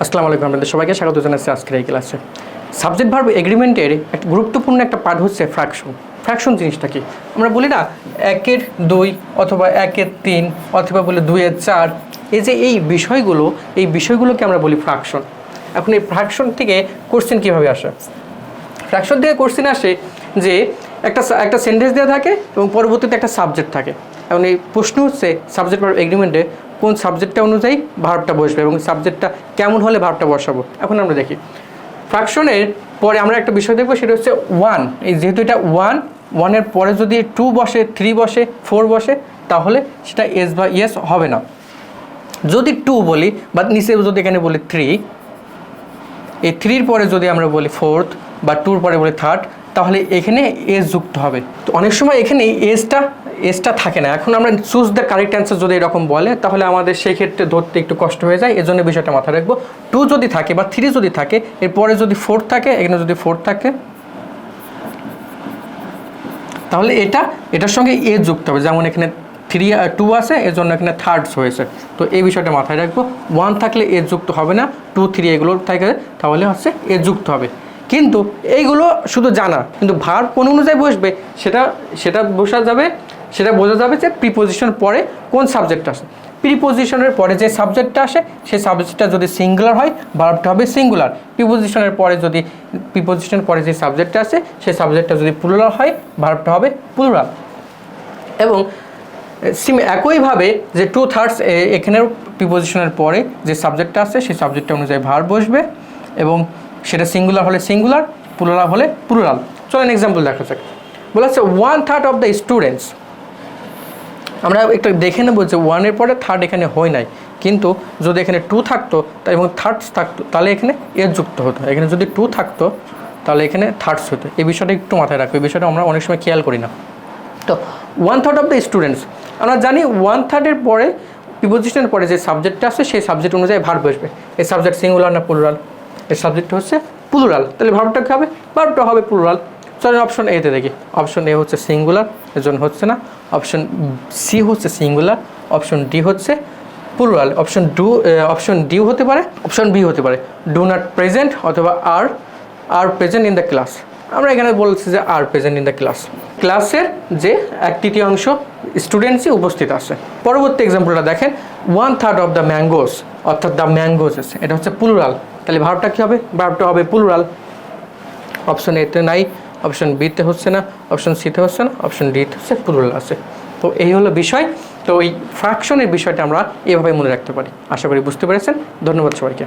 আসসালামু আলাইকুম আপনাদের সবাইকে স্বাগত জানাচ্ছি আজকের এই ক্লাসে। সাবজেক্ট ভার্ব এগ্রিমেন্টের একটা গুরুত্বপূর্ণ একটা পার্ট হচ্ছে ফ্র্যাকশন ফ্র্যাকশন জিনিসটা কি? আমরা বলি না একের দুই অথবা একের তিন অথবা বলি দুইয়ের চার। এই যে এই বিষয়গুলো, এই বিষয়গুলোকে আমরা বলি ফ্র্যাকশন এখন এই ফ্র্যাকশন থেকে কোশ্চেন কীভাবে আসে? ফ্র্যাকশন থেকে কোশ্চেন আসে যে একটা একটা সেন্টেন্স দেওয়া থাকে এবং পরবর্তীতে একটা সাবজেক্ট থাকে। এখন এই প্রশ্ন হচ্ছে সাবজেক্ট ভার্ব এগ্রিমেন্টে কোন সাবজেক্টটা অনুযায়ী ভার্বটা বসবে এবং সাবজেক্টটা কেমন হলে ভার্বটা বসাবো? এখন আমরা দেখি। ফ্র্যাকশনের পরে আমরা একটা বিষয় দেখব, সেটা হচ্ছে ওয়ান এই যেহেতু এটা ওয়ান ওয়ানের পরে যদি টু বসে থ্রি বসে ফোর বসে, তাহলে সেটা এস বা ইয়েস হবে না। যদি টু বলি বা নিচে যদি এখানে বলি থ্রি এই থ্রির পরে যদি আমরা বলি ফোর্থ বা টুর পরে বলি থার্ড তাহলে এখানে এস যুক্ত হবে। তো অনেক সময় এখানে এসটা এসটা থাকে না। এখন আমরা চুজ দ্য কারেক্ট অ্যান্সার যদি এরকম বলে, তাহলে আমাদের সেই ক্ষেত্রে ধরতে একটু কষ্ট হয়ে যায়। এজন্য বিষয়টা মাথায় রাখব। টু যদি থাকে বা থ্রি যদি থাকে, এরপরে যদি ফোর থাকে, এখানে যদি ফোর থাকে, তাহলে এটা, এটার সঙ্গে এ যুক্ত হবে। যেমন এখানে থ্রি টু আছে এর জন্য এখানে থার্ডস হয়েছে। তো এই বিষয়টা মাথায় রাখব। ওয়ান থাকলে এ যুক্ত হবে না। টু থ্রি এগুলো থাকে, তাহলে হচ্ছে এ যুক্ত হবে। কিন্তু এইগুলো শুধু জানা। কিন্তু ভার কোন অনুযায়ী বসবে, সেটা সেটা বসা যাবে সেটা বোঝা যাবে যে প্রিপোজিশন পরে কোন সাবজেক্ট আসে। প্রিপোজিশনের পরে যে সাবজেক্টটা আসে, সেই সাবজেক্টটা যদি সিঙ্গুলার হয় ভার্বটা হবে সিঙ্গুলার প্রিপোজিশনের পরে যদি প্রিপোজিশনের পরে যে সাবজেক্টটা আসে, সেই সাবজেক্টটা যদি প্লুরাল হয় ভার্বটা হবে প্লুরাল এবং সিম একইভাবে যে টু থার্ডস এখানের প্রিপোজিশনের পরে যে সাবজেক্টটা আসে, সেই সাবজেক্টটা অনুযায়ী ভার বসবে এবং সেটা সিঙ্গুলার হলে সিঙ্গুলার প্লুরাল হলে প্লুরাল চলেন এক্সাম্পল দেখা যাক। বলা হচ্ছে one third of the students আমরা একটু দেখে নেব যে ওয়ানের পরে থার্ড এখানে হয় নাই। কিন্তু যদি এখানে টু থাকতো এবং থার্ডস থাকতো, তাহলে এখানে এর যুক্ত হতো। এখানে যদি টু থাকতো, তাহলে এখানে থার্ডস হতো। এই বিষয়টা একটু মাথায় রাখব এই বিষয়টা আমরা অনেক সময় খেয়াল করি না। তো one third of the students আমরা জানি ওয়ান থার্ডের পরে প্রিপোজিশনের পরে যে সাবজেক্টটা আছে, সেই সাবজেক্ট অনুযায়ী ভার বসবে এই সাবজেক্ট সিঙ্গুলার না প্লুরাল এই সাবজেক্ট হচ্ছে প্লুরাল তাহলে ভার্বটা কী হবে? ভার্বটা হবে প্লুরাল চলেন অপশন এতে দেখি। অপশন এ হচ্ছে সিঙ্গুলার এর জন্য হচ্ছে না। অপশন সি হচ্ছে সিঙ্গুলার অপশন ডি হচ্ছে plural option do option D হতে পারে অপশন বি হতে পারে। ডু নট প্রেজেন্ট অথবা are are present in the class আমরা এখানে বলছি যে are present in the class class যে এক তৃতীয়াংশ স্টুডেন্টসই উপস্থিত আছে। পরবর্তী এক্সাম্পলটা দেখেন। One third of the mangoes অর্থাৎ দ্য ম্যাঙ্গোস আছে। এটা হচ্ছে প্লুরাল তাহলে ভার্বটা কী হবে? ভার্বটা হবে প্লুরাল অপশন এতে নাই। অপশন বিতে হচ্ছে না, অপশন সিতে হচ্ছে না, অপশন ডিতে হচ্ছে পুরুল আছে। তো এই হলো বিষয়। তো এই ফ্র্যাকশনের বিষয়টা আমরা এভাবে মনে রাখতে পারি। আশা করি বুঝতে পেরেছেন। ধন্যবাদ সবাইকে।